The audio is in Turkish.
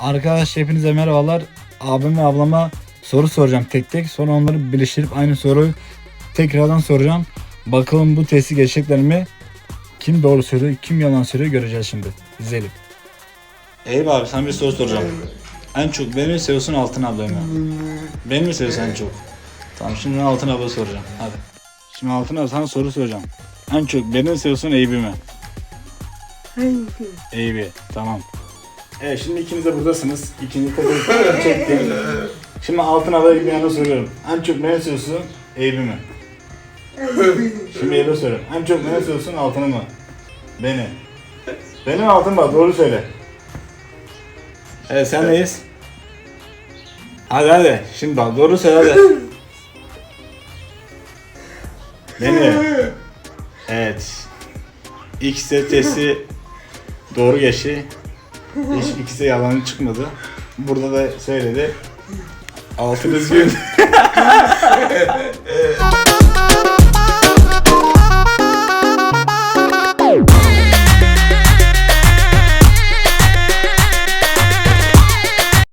Arkadaşlar hepinize merhabalar. Abim ve ablama soru soracağım tek tek. Sonra onları birleştirip aynı soruyu tekrardan soracağım. Bakalım bu testi geçecekler mi? Kim doğru söylüyor, kim yalan söylüyor göreceğiz şimdi. İzleyelim. Eyüp abi sana bir soru soracağım. En çok beni mi seviyorsun Altın ablayı mı? Beni mi seviyorsun en çok? Tamam şimdi ben Altın abla soracağım. Hadi. Şimdi Altın abla sana soru soracağım. En çok beni mi seviyorsun Eyüp'ü mü? Eyüp'ü. Tamam. Evet şimdi ikiniz de buradasınız. İkinci kadın çektim. Şimdi Altın bir yana soruyorum. En çok beni seviyorsun Eyüp'ü mü? Şimdi Eyüp'e soruyorum. En çok beni seviyorsun Altın'ı mı? Beni. Benim Altın bak doğru söyle. Evet sen neyiz? Hadi hadi. Şimdi bak doğru söyle hadi. Beni. Evet. İkisi de testi doğru geçti. Hiç ikisi yalan çıkmadı. Burada da söyledi. Altı düzgün.